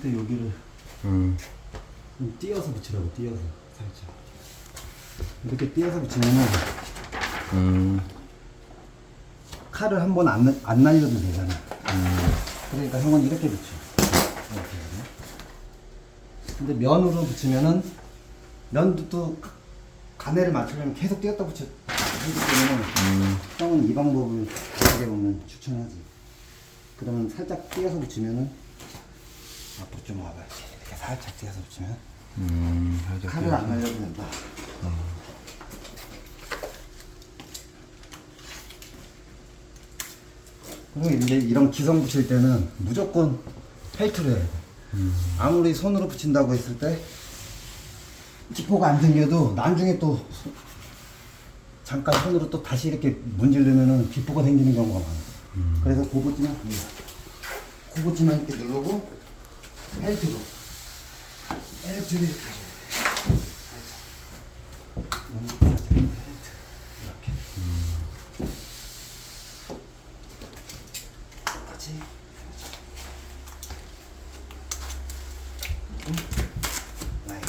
때 여기를 음. 좀 띄어서 붙이라고 띄어서 살짝 이렇게 띄어서 붙이면은 음. 칼을 한 번 안 안 날려도 되잖아 그러니까 형은 이렇게 붙여 이렇게. 근데 면으로 붙이면은 면도 또 가내를 맞추려면 계속 띄었다 붙여 하기 때문에 형은 이 방법을 어떻게 보면 추천하지 그러면 살짝 띄어서 붙이면은 앞으로 좀 와봐 이렇게 살짝 띄어서 붙이면. 음. 살짝 칼을 안 날려도 된다. 그리고 이제 이런 기성 붙일 때는 무조건 펠트를 해야 돼. 아무리 손으로 붙인다고 했을 때 기포가 안 생겨도 나중에 또 소- 잠깐 손으로 또 다시 이렇게 문지르면은 기포가 생기는 경우가 많아. 그래서 고부지만 고부지만 이렇게 누르고 펠트를 이렇게 하셔야 돼. 펠트. 이렇게. 똑같이. 음. 라인.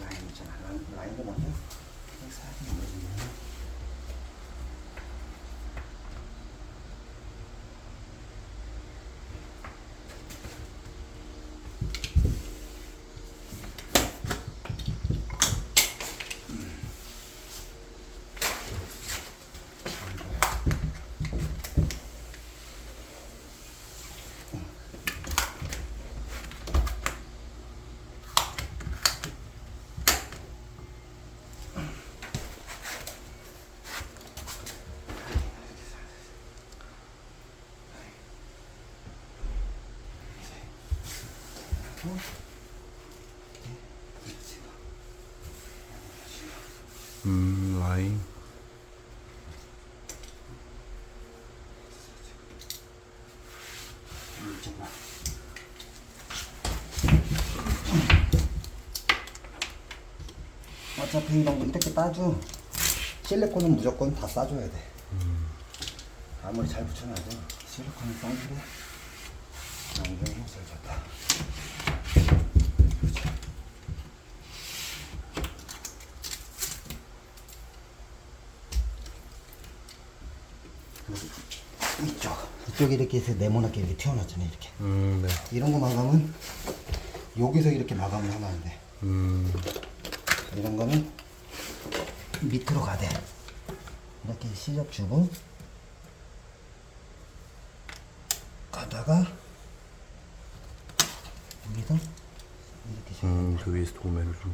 라인 있잖아. 라인, 라인도 먼저 여기 살짝 눌러주면 음. 이쪽만. 어차피 이런 거 이렇게 따줘. 실리콘은 무조건 다 싸줘야 돼. 아무리 잘 붙여놔도 실리콘은 싸주고 안경이 잘 좋다. 이쪽 이쪽에 이렇게 해서 네모나게 이렇게 튀어놨잖아 이렇게 음. 네. 이런 거 마감은 여기서 이렇게 마감을 하면 안 돼. 음. 이런 거는 밑으로 가대. 이렇게 시접 주고 가다가 여기서 이렇게 줘. 음. 저 위에서 도매를 거야.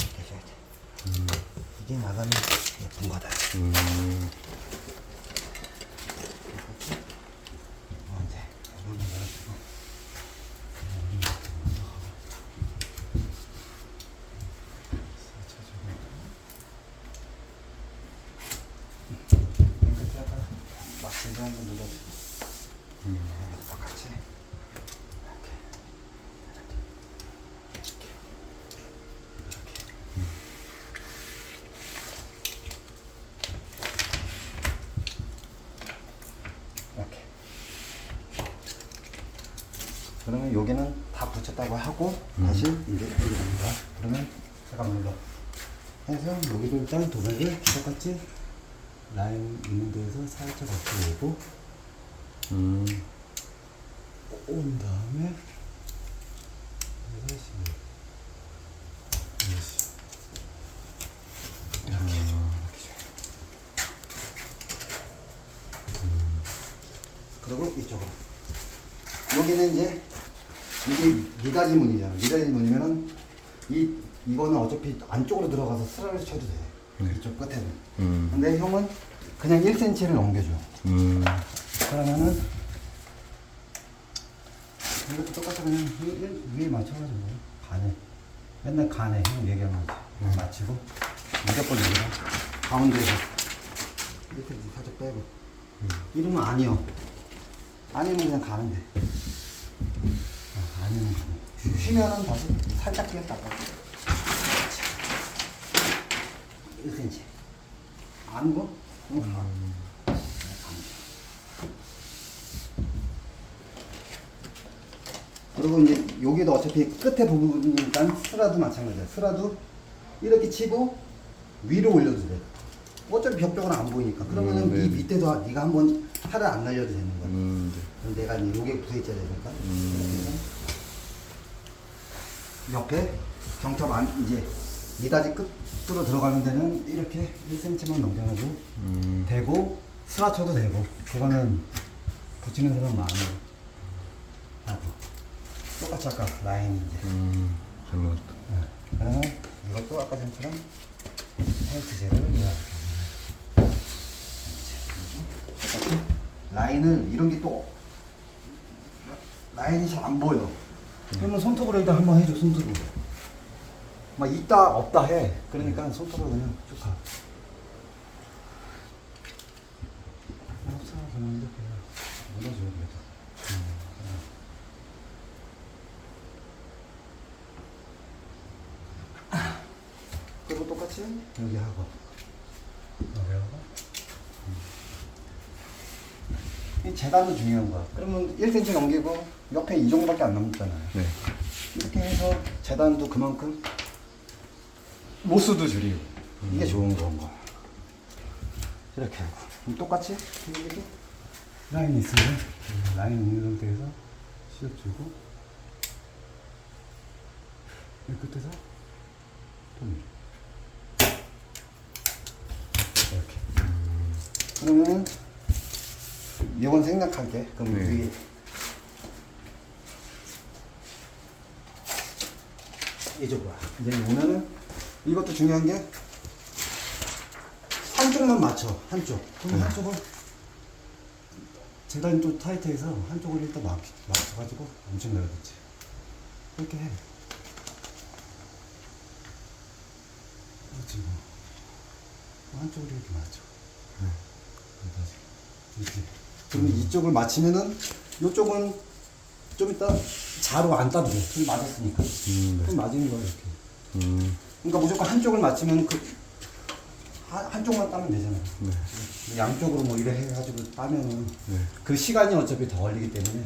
이렇게 줘야 돼. 이게 마감이 예쁜 거다. 음. 언제? 이런 거 열어주고. 끝에다가 막힌 거 한번 눌러주고. 똑같이. 이렇게. 이렇게. 이렇게. 이렇게. 그러면 여기는 다 붙였다고 하고 다시 이제 여기 갑니다. 그러면 잠깐만 요. 해서 여기도 일단 도배를 똑같이 라인 있는 데에서 살짝 앞으로 오고 음. 온 다음에 다시 이렇게 이렇게 그리고 이쪽으로. 여기는 이제 이게 미닫이 문이잖아 미닫이 문이면은 이 이거는 어차피 안쪽으로 들어가서 스라를 쳐도 돼. 이쪽 끝에는. 음. 근데 형은 그냥 1cm를 넘겨줘. 음. 그러면은 이것도 똑같이 그냥 위, 위, 위에 맞춰가지고 간에. 맨날 간에 형 얘기하면 맞추고. 무조건 여기다 가운데에서. 이렇게 살짝 빼고. 이러면 아니요. 아니면 그냥 가면 돼. 쉬면은 다시 살짝 뛰었다가 1cm 아니고 그럼 가 가면 돼. 그리고 이제 여기도 어차피 끝에 부분이니까 스라도 마찬가지야. 스라도 이렇게 치고 위로 올려도 돼. 어차피 벽벽은 안 보이니까. 그러면은 음, 네. 이 밑에도 네가 한번 팔을 안 날려도 되는 거야. 음, 네. 그럼 내가 이제 요게 붙어 있어야 되니까. 음. 옆에 경첩 안 이제 미닫이 끝으로 들어가는 데는 이렇게 1cm만 넘겨가지고 음. 되고 스라쳐도 되고 그거는 붙이는 사람 마음으로 하고 똑같이 아까 라인 이제 음. 잘 나왔다. 그러면 이것도 아까 전처럼 똑같이 라인을 이런 게 또 라인이 잘 안 보여 그러면 손톱으로 일단 한번 해줘 손톱으로. 막 있다 없다 해. 그러니까 손톱으로 그냥 쭉 가. 없어 그냥 이렇게 그래도 음, 그냥. 그리고 똑같이? 여기 하고. 여기 하고 이 재단도 중요한 거야. 그러면 1cm 넘기고 옆에 이 정도밖에 안 남잖아요. 네. 이렇게 해서 재단도 그만큼 모수도 줄이고. 이게 좋은 건 거야. 이렇게 하고. 그럼 똑같이? 여기도 라인이 있으면 음, 라인 있는 상태에서 시접 주고 이 끝에서 돈 이렇게. 그러면은 이건 생략할게. 그럼 네. 위에. 이쪽으로 와. 이제 오면은 이것도 중요한 게 한쪽만 맞춰. 한쪽. 그럼 한쪽을 재단이 또 타이트해서 한쪽을 일단 막, 맞춰가지고 엄청 넓었지. 이렇게 해. 그렇지 뭐. 한쪽을 이렇게 맞춰. 이렇게 그럼 이쪽을 맞추면은 이쪽은 좀 이따 자로 안 따도 돼. 좀 맞았으니까. 음, 네. 좀 맞는 거야 이렇게. 음. 그러니까 무조건 한쪽을 맞추면 그 한, 한쪽만 따면 되잖아. 네. 양쪽으로 뭐 이래 해가지고 따면은 네. 그 시간이 어차피 더 걸리기 때문에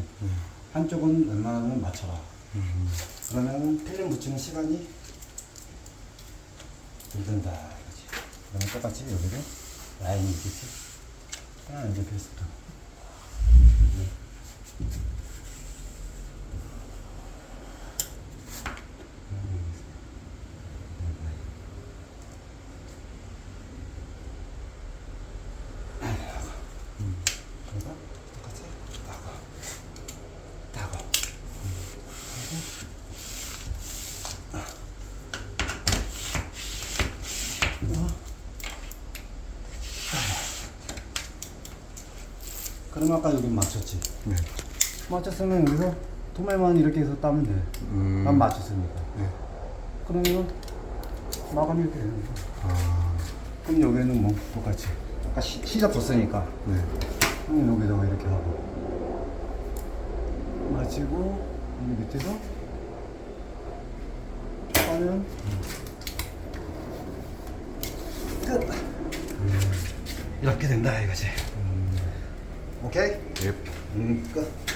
한쪽은 웬만하면 맞춰라. 음. 그러면은 필름 붙이는 시간이 들든다. 그러면 똑같이 여기도 라인이 있겠지. 하나 이제 비슷해. 그래서 똑같이 따고 따고 그럼 아까 여기 맞췄지? 네. 맞췄으면 여기서 도매만 이렇게 해서 따면 돼. 음. 난 맞췄으니까. 네. 그러면 마감이 이렇게 되는 거야. 아. 그럼 여기는 뭐 똑같이. 아까 시, 시작 줬으니까. 네. 그럼 여기다가 이렇게 하고. 마치고, 여기 밑에서 하면 끝. 이렇게 된다 이거지. 오케이? 예. 음, 끝.